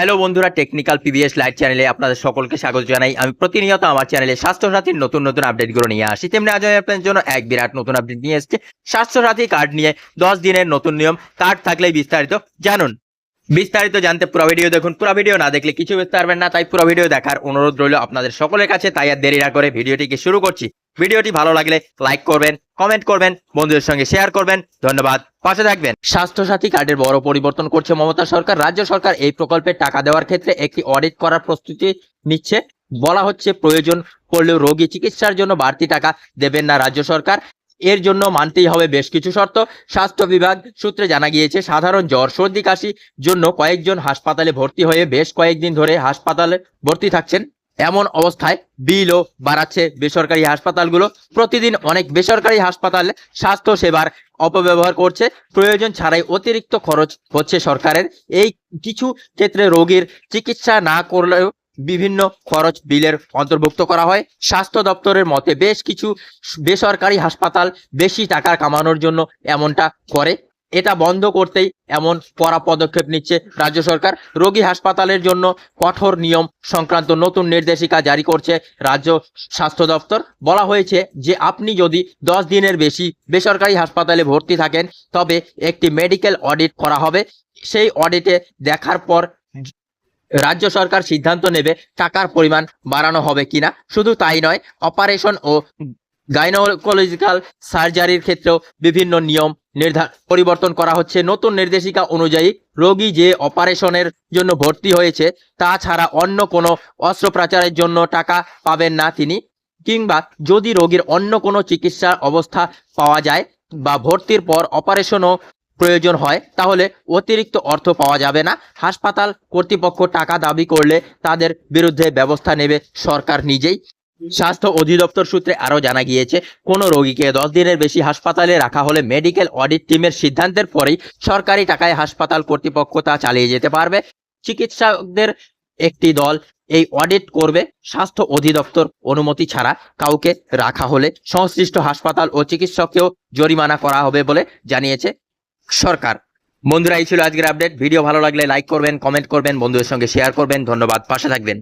Hello বন্ধুরা technical PBS light চ্যানেলে আপনাদের সকলকে স্বাগত জানাই। আমি প্রতিনিয়ত আমার চ্যানেলে স্বাস্থ্যসাথীর নতুন নতুন আপডেটগুলো নিয়ে আসি। তেমনি আজ আমি আপনাদের জন্য এক বিরাট নতুন আপডেট নিয়ে এসেছি। স্বাস্থ্যসাথী কার্ড নিয়ে দশ দিনের নতুন নিয়ম। কার্ড থাকলেই বিস্তারিত জানুন। বিস্তারিত জানতে পুরো ভিডিও দেখুন। পুরো ভিডিও না দেখলে কিছু বুঝতে পারবেন না, তাই পুরো ভিডিও দেখার অনুরোধ রইল আপনাদের সকলের কাছে। তাই আর দেরি না করে ভিডিওটিকে শুরু করছি। ভিডিওটি ভালো লাগলে লাইক করবেন কমেন্ট করবেন, বন্ধুদের সঙ্গে শেয়ার করবেন। ধন্যবাদ, পাশে থাকবেন। স্বাস্থ্যসাথী কার্ডের বড় পরিবর্তন করছে মমতা সরকার। রাজ্য সরকার এই প্রকল্পে টাকা দেওয়ার ক্ষেত্রে একটি অডিট করার প্রস্তুতি নিচ্ছে। বলা হচ্ছে প্রয়োজন পড়লেও রোগী চিকিৎসার জন্য বাড়তি টাকা দেবেন না রাজ্য সরকার। এর জন্য মানতেই হবে বেশ কিছু শর্ত। স্বাস্থ্য বিভাগ সূত্রে জানা গিয়েছে, সাধারণ জ্বর, সর্দি কাশি জন্য কয়েকজন হাসপাতালে ভর্তি হয়ে বেশ কয়েকদিন ধরে হাসপাতালে ভর্তি থাকছেন। এমন অবস্থায় বিলও বাড়াচ্ছে বেসরকারি হাসপাতালগুলো। প্রতিদিন অনেক বেসরকারি হাসপাতালে স্বাস্থ্য সেবার অপব্যবহার করছে। প্রয়োজন ছাড়াই অতিরিক্ত খরচ হচ্ছে সরকারের। এই কিছু ক্ষেত্রে রোগীর চিকিৎসা না করলেও বিভিন্ন খরচ বিলের অন্তর্ভুক্ত করা হয়। স্বাস্থ্য দপ্তরের মতে বেশ কিছু বেসরকারি হাসপাতাল বেশি টাকা কামানোর জন্য এমনটা করে। এটা বন্ধ করতেই এমন কড়া পদক্ষেপ নিচ্ছে রাজ্য সরকার। রোগী হাসপাতালের জন্য কঠোর নিয়ম সংক্রান্ত নতুন নির্দেশিকা জারি করছে রাজ্য স্বাস্থ্য দপ্তর। বলা হয়েছে যে আপনি যদি দশ দিনের বেশি বেসরকারি হাসপাতালে ভর্তি থাকেন, তবে একটি মেডিকেল অডিট করা হবে। সেই অডিটে দেখার পর রাজ্য সরকার সিদ্ধান্ত নেবে টাকার পরিমাণ বাড়ানো হবে কিনা। শুধু তাই নয়, অপারেশন ও গাইনোকোলজিক্যাল সার্জারির ক্ষেত্রেও বিভিন্ন নিয়ম নির্ধারণ পরিবর্তন করা হচ্ছে। নতুন নির্দেশিকা অনুযায়ী রোগী যে অপারেশনের জন্য ভর্তি হয়েছে তাছাড়া অন্য কোনো অস্ত্রোপচারের জন্য টাকা পাবেন না তিনি। কিংবা যদি রোগীর অন্য কোনো চিকিৎসার অবস্থা পাওয়া যায় বা ভর্তির পর অপারেশনও প্রয়োজন হয়, তাহলে অতিরিক্ত অর্থ পাওয়া যাবে না। হাসপাতাল কর্তৃপক্ষ টাকা দাবি করলে তাদের বিরুদ্ধে ব্যবস্থা নেবে সরকার নিজেই। স্বাস্থ্য অধিদপ্তর সূত্রে আরও জানা গিয়েছে, কোনো রোগীকে দশ দিনের বেশি হাসপাতালে রাখা হলে মেডিকেল অডিট টিমের সিদ্ধান্তের পরেই সরকারি টাকায় হাসপাতাল কর্তৃপক্ষ তা চালিয়ে যেতে পারবে। চিকিৎসকদের একটি দল এই অডিট করবে। স্বাস্থ্য অধিদপ্তর অনুমতি ছাড়া কাউকে রাখা হলে সংশ্লিষ্ট হাসপাতাল ও চিকিৎসককেও জরিমানা করা হবে বলে জানিয়েছে সরকার। বন্ধুরা, এই ছিল আজকের আপডেট। ভিডিও ভালো লাগলে লাইক করবেন, কমেন্ট করবেন, বন্ধুদের সঙ্গে শেয়ার করবেন। ধন্যবাদ। পাশে থাকবেন।